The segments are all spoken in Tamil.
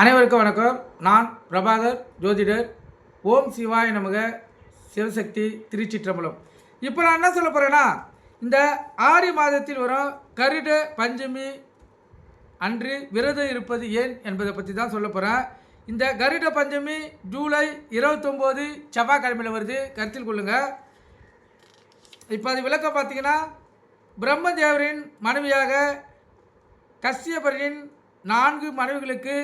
அனைவருக்கும் வணக்கம். நான் பிரபாகர் ஜோதிடர். ஓம் சிவாய நமக சிவசக்தி திருச்சிற்றம்பலம். இப்போ நான் என்ன சொல்ல போகிறேன்னா இந்த ஆறு மாதத்தில் வரும் கருட பஞ்சமி அன்று விரதம் இருப்பது ஏன் என்பதை பற்றி தான் சொல்ல போகிறேன் இந்த கருட பஞ்சமி ஜூலை இருபத்தொம்போது செவ்வாய்க்கிழமையில் வருது. கருத்தில் கொள்ளுங்கள் இப்போ அது விளக்கம் பார்த்தீங்கன்னா பிரம்மதேவரின் மனைவியாக கஷ்யபரின் நான்கு மனைவிகளுக்கு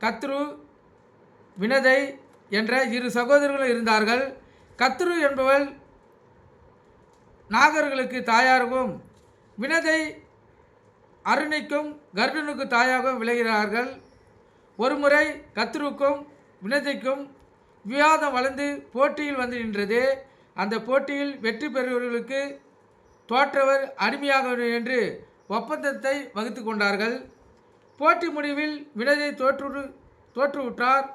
கத்ரு வினதை என்ற இரு சகோதரர்கள் இருந்தார்கள். கத்ரு என்பவள் நாகர்களுக்கு தாயாகவும் வினதை அருணைக்கும் கர்டனுக்கு தாயாகவும் விளைகிறார்கள் ஒருமுறை கத்ருக்கும் வினதைக்கும் விவாதம் வளர்ந்து போட்டியில் வந்து நின்றது. அந்த போட்டியில் வெற்றி பெறுபவர்களுக்கு தோற்றவர் அடிமையாக என்று ஒப்பந்தத்தை வகுத்து கொண்டார்கள். போட்டி முடிவில் வினதை தோற்று தோற்றுவிட்டார்.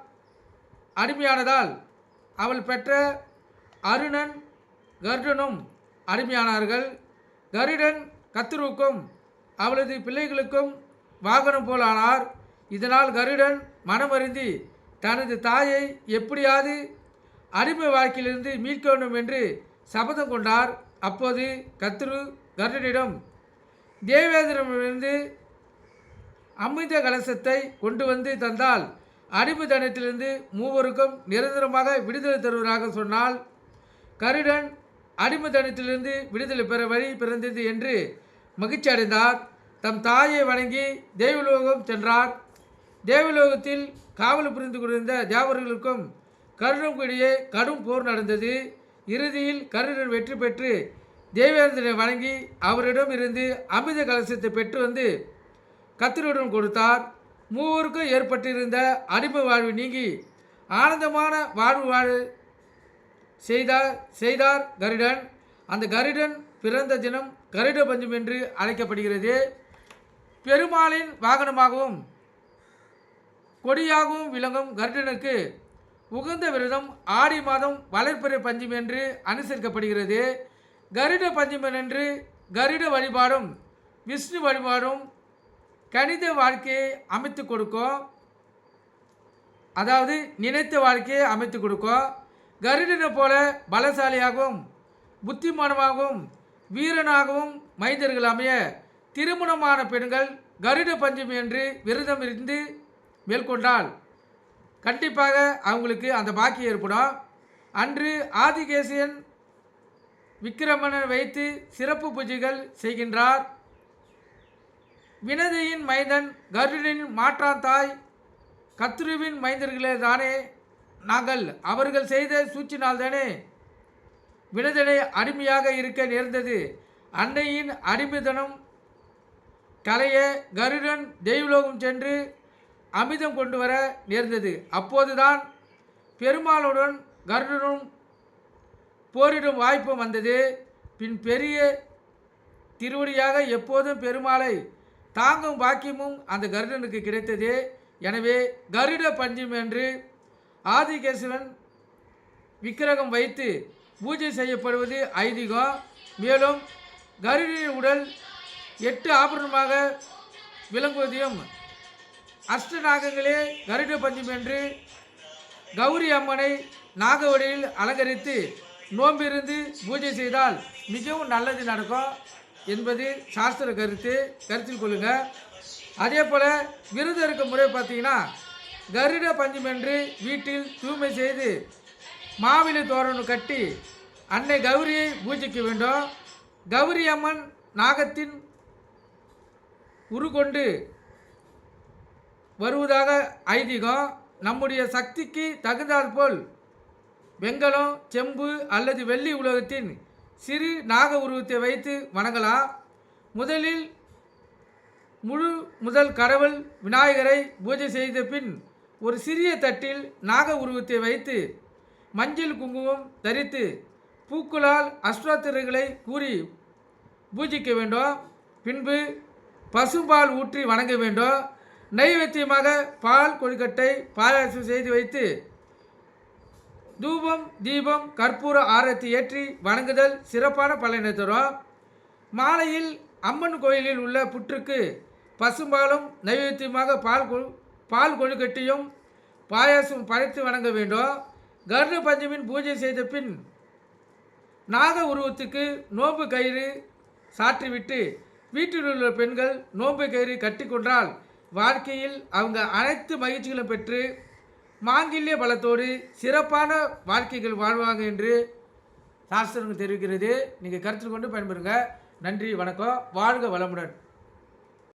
அடிமையானதால் அவள் பெற்ற அருணன் கருடனும் அடிமையானார்கள். கருடன் கத்துருவுக்கும் அவளது பிள்ளைகளுக்கும் வாகனம் போலானார் இதனால் கருடன் மனமருந்தி தனது தாயை எப்படியாவது அடிமை வாழ்க்கையிலிருந்து மீட்க வேண்டும் என்று சபதம் கொண்டார். அப்போது கத்ரு கருடனிடம் தேவேந்திரமிருந்து அமிர்த கலசத்தை கொண்டு வந்து தந்தால் அடிமைத்தனத்திலிருந்து மூவருக்கும் நிரந்தரமாக விடுதலை தருவதாக சொன்னால் கருடன் அடிமைத்தனத்திலிருந்து விடுதலை பெற வழி பிறந்தது என்று மகிழ்ச்சி அடைந்தார். தம் தாயை வணங்கி தேவலோகம் சென்றார். தேவலோகத்தில் காவல் புரிந்து கொண்டிருந்த தேவர்களுக்கும் கருடனுக்கு இடையே கடும் போர் நடந்தது. இறுதியில் கருடன் வெற்றி பெற்று தேவேந்திரனை வணங்கி அவரிடம் இருந்து அமிர்த கலசத்தை பெற்று வந்து கத்திரியுடன் கொடுத்தார். மூவருக்கும் ஏற்பட்டிருந்த அடிமை வாழ்வு நீங்கி ஆனந்தமான வாழ்வு வாழ செய்தார் செய்தார் கருடன். அந்த கருடன் பிறந்த தினம் கருட பஞ்சம் என்று அழைக்கப்படுகிறது. பெருமாளின் வாகனமாகவும் கொடியாகவும் விளங்கும் கருடனுக்கு உகந்த விரதம் ஆடி மாதம் வளர்ப்பிறை பஞ்சம் என்று அனுசரிக்கப்படுகிறது. கருட பஞ்சமன் என்று கருட வழிபாடும் விஷ்ணு வழிபாடும் கணித வாழ்க்கையை அமைத்து கொடுக்கும். அதாவது நினைத்த வாழ்க்கையை அமைத்து கொடுக்கும். கருடனை போல பலசாலியாகவும் புத்திமானமாகவும் வீரனாகவும் மைந்தர்கள் அமைய திருமணமான பெண்கள் கருட பஞ்சம் என்று விரதம் இருந்து மேற்கொண்டால் கண்டிப்பாக அவங்களுக்கு அந்த பாக்கியம் ஏற்படும். அன்று ஆதிகேசியன் விக்கிரமணன் வைத்து சிறப்பு பூஜைகள் செய்கின்றார். வினதையின் மைந்தன் கருடனின் மாற்றாந்தாய் கத்ருவின் மைந்தர்களே தானே. நாங்கள் அவர்கள் செய்த சூழ்ச்சினால்தானே வினதனை அடிமையாக இருக்க நேர்ந்தது. அன்னையின் அடிமைதனம் கலைய கருடன் தெய்வலோகம் சென்று அமிதம் கொண்டு வர நேர்ந்தது. அப்போதுதான் பெருமாளுடன் கருடனும் போரிடும் வாய்ப்பு வந்தது. பின் பெரிய திருவடியாக எப்போதும் பெருமாளை தாங்கும் பாக்கியமும் அந்த கருடனுக்கு கிடைத்தது. எனவே கருட பஞ்சம் என்று ஆதிகேசவன் விக்கிரகம் வைத்து பூஜை செய்யப்படுவது ஐதீகம். மேலும் கருடனின் உடல் எட்டு ஆபரணமாக விளங்குவதையும் அஷ்டநாகங்களே கருட பஞ்சம் என்று கௌரி அம்மனை நாகவடியில் அலங்கரித்து நோம்பிருந்து பூஜை செய்தால் மிகவும் நல்லது நடக்கும். என்பது சாஸ்திர கருத்து கருத்தில் கொள்ளுங்க. அதே போல் விரதம் இருக்கும் முறை பார்த்தீங்கன்னா கருட பஞ்சமென்று வீட்டில் தூய்மை செய்து மாவிலை தோரணம் கட்டி அன்னை கௌரியை பூஜிக்க வேண்டும். கௌரி அம்மன் நாகத்தின் உருகொண்டு வருவதாக ஐதீகம். நம்முடைய சக்திக்கு தகுந்தாற்போல் வெங்கலம் செம்பு அல்லது வெள்ளி உலகத்தின் சிறு நாக உருவத்தை வைத்து வணங்கலாம் முதலில் முழு முதல் கடவுள் விநாயகரை பூஜை செய்த பின் ஒரு சிறிய தட்டில் நாக உருவத்தை வைத்து மஞ்சள் குங்குமம் தரித்து பூக்களால் அஸ்வத்திரைகளை கூறி பூஜிக்க வேண்டும்? பின்பு பசும்பால் ஊற்றி வணங்க வேண்டும்? நைவேத்தியமாக பால் கொழுக்கட்டை பாயாசம் செய்து வைத்து தூபம் தீபம் கற்பூர ஆரத்தி ஏற்றி வணங்குதல் சிறப்பான பலனை தரும். மாலையில் அம்மன் கோயிலில் உள்ள புற்றுக்கு பசும்பாலும் நைவேத்தியமாக பால் கொ- பால் கொழுக்கட்டியும் பாயாசம் படைத்து வணங்க வேண்டும். கருட பஞ்சமின் பூஜை செய்த பின் நாக உருவத்துக்கு நோன்பு கயிறு சாற்றிவிட்டு வீட்டில் உள்ள பெண்கள் நோன்பு கயிறு கட்டிக்கொண்டால் வாழ்க்கையில் அவங்க அனைத்து மகிழ்ச்சிகளும் பெற்று மாங்கில்ய பலத்தோடு சிறப்பான வாழ்க்கைகள் வாழ்வாங்க என்று சாஸ்திரங்கள் தெரிவிக்கிறது. நீங்கள் கருத்தில் கொண்டு பயன்பெறுங்க. நன்றி வணக்கம். வாழ்க வளமுடன்.